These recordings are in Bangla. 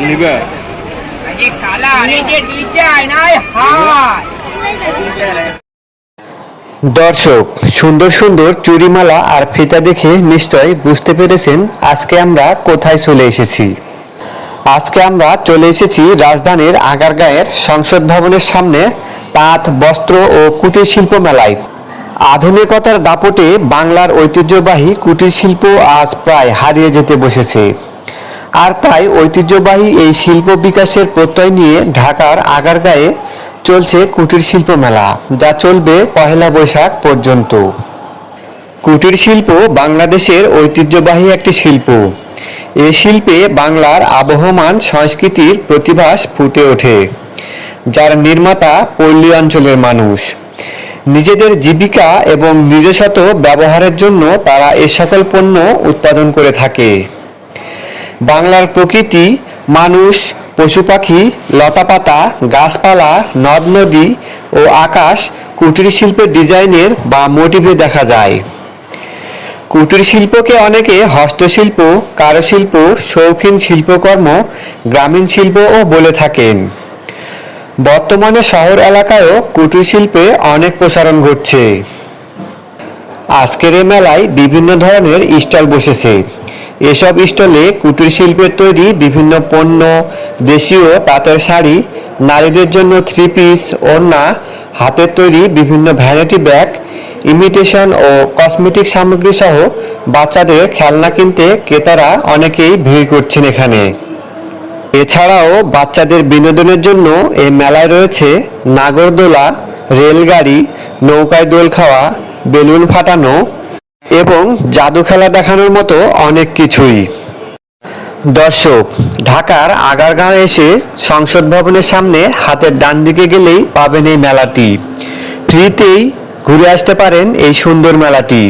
নিবে হায় দর্শক সুন্দর সুন্দর চুরিমালা আর ফিতা দেখে নিশ্চয় বুঝতে পেরেছেন আজকে আমরা কোথায় চলে এসেছি। আজকে আমরা চলে এসেছি রাজধানীর আগারগাঁয়ের সংসদ ভবনের সামনে তাঁত বস্ত্র ও কুটির শিল্প মেলায়। আধুনিকতার দাপটে বাংলার ঐতিহ্যবাহী কুটির শিল্প আজ প্রায় হারিয়ে যেতে বসেছে। আর তাই ঐতিহ্যবাহী এই শিল্প বিকাশের প্রত্যয় নিয়ে ঢাকার আগারগাঁয়ে চলছে কুটির শিল্প মেলা, যা চলবে পহেলা বৈশাখ পর্যন্ত। কুটির শিল্প বাংলাদেশের ঐতিহ্যবাহী একটি শিল্প। এ শিল্পে বাংলার আবহমান সংস্কৃতির প্রতিভাস ফুটে ওঠে, যার নির্মাতা পল্লী অঞ্চলের মানুষ। নিজেদের জীবিকা এবং নিজস্বত ব্যবহারের জন্য তারা এ সকল পণ্য উৎপাদন করে থাকে। বাংলার প্রকৃতি, মানুষ, পশু পাখি, লতাপাতা, গাছপালা, নদ নদী ও আকাশ কুটির শিল্পের ডিজাইনের বা মোটিভে দেখা যায়। কুটির শিল্পকে অনেকে হস্তশিল্প, কারুশিল্প, শৌখিন শিল্পকর্ম, গ্রামীণ শিল্পও বলে থাকেন। বর্তমানে শহর এলাকায়ও কুটির শিল্পে অনেক প্রসারণ ঘটছে। আজকের এই মেলায় বিভিন্ন ধরনের স্টল বসেছে। এসব স্টলে কুটির শিল্পের তৈরি বিভিন্ন পণ্য, দেশীয় তাঁতের শাড়ি, নারীদের জন্য থ্রি পিস ওড়না, হাতের তৈরি বিভিন্ন ভ্যানিটি ব্যাগ ইমিটেশন ও কসমেটিক সামগ্রী সহ বাচ্চাদের খেলনা কিনতে ক্রেতারা অনেকেই ভিড় করছেন এখানে। এছাড়াও বাচ্চাদের বিনোদনের জন্য এই মেলায় রয়েছে নাগরদোলা, রেলগাড়ি, নৌকায় দোল খাওয়া, বেলুন ফাটানো এবং জাদু খেলা দেখানোর মতো অনেক কিছুই। দর্শক, ঢাকার আগারগাঁও এসে সংসদ ভবনের সামনে হাতের ডান দিকে গেলেই পাবেন এই মেলাটি। ফ্রিতেই ঘুরে আসতে পারেন এই সুন্দর মেলাটি।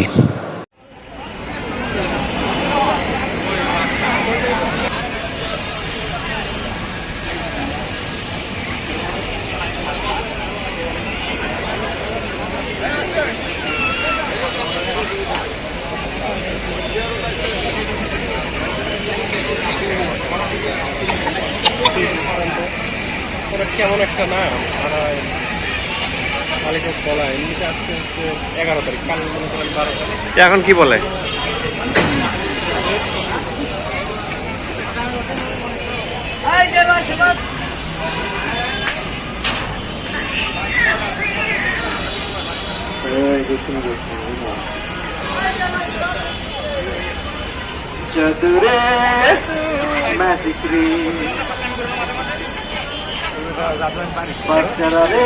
ওটা কেমন একটা নাম? আর মালিকের বলা এমনিতে আজকে হচ্ছে এগারো তারিখ কাল মনে করেন বারো তারিখ। এখন কি বলে? চতুরে রে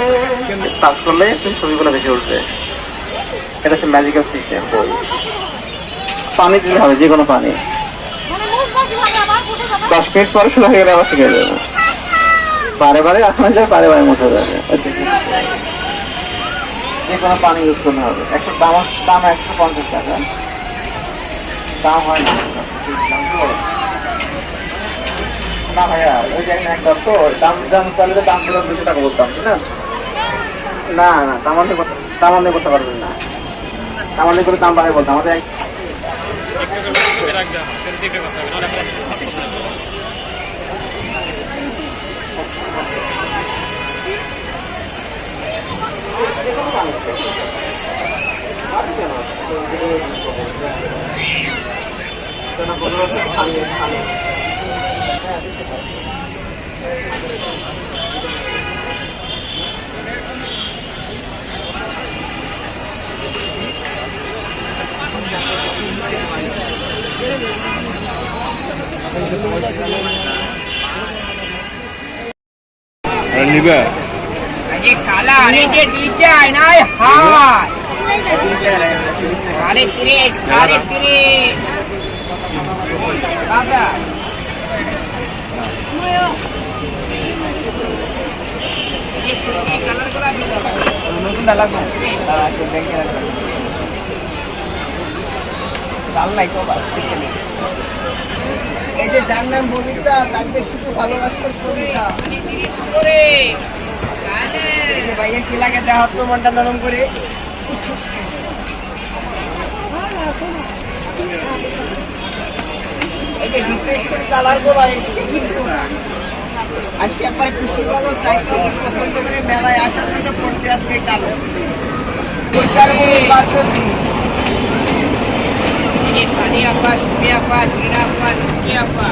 করলে ছবিগুলো দেখে উঠবে এটা হচ্ছে ম্যাজিক্যাল সিস্টেম বই পানি দিলে হবে যে কোনো পানি দশ মিনিট পরে শুরু হয়ে গেলে আবার শিখে যাবে বারে বারে আসানো যায় বারে বারে মুছে যাবে যে কোনো পানি। ইউজ করতে হবে একশো দাম দাম একশো পঞ্চাশ টাকা দাম হয় না না ভাইয়া, ওই যে একটা তো, দাম দাম চাইলে দামগুলো দুশো টাকা বলতাম না? না না তামান্নে তামান্নে করতে পারবেন না। তামান্নে করে দাম বাড়াই বলতাম, আমাদের এক- নিবে રણજીભા આજે કાલા અને જે ટીચર નાય હાય કાલે ત્રીસ કાલે ત્રીસ নতুন লাগবে চাল নাই তো এই যে যার নাম বনিতা তাকে শুধু ভালোবাসার কবিতা ভাইয়া কি লাগে দেহ তো মনটা নরম করে। এই যে ডিপ্রেশন কালারগুলো এদিকে কিন্তু আজকে একবার খুশি পাবো তাই তো আমি পছন্দ করে মেলায় আসার জন্য পড়ছি আজকে এই কালো পয়সার মূল্য বাষট্টি Ini Sani apa, Supi apa,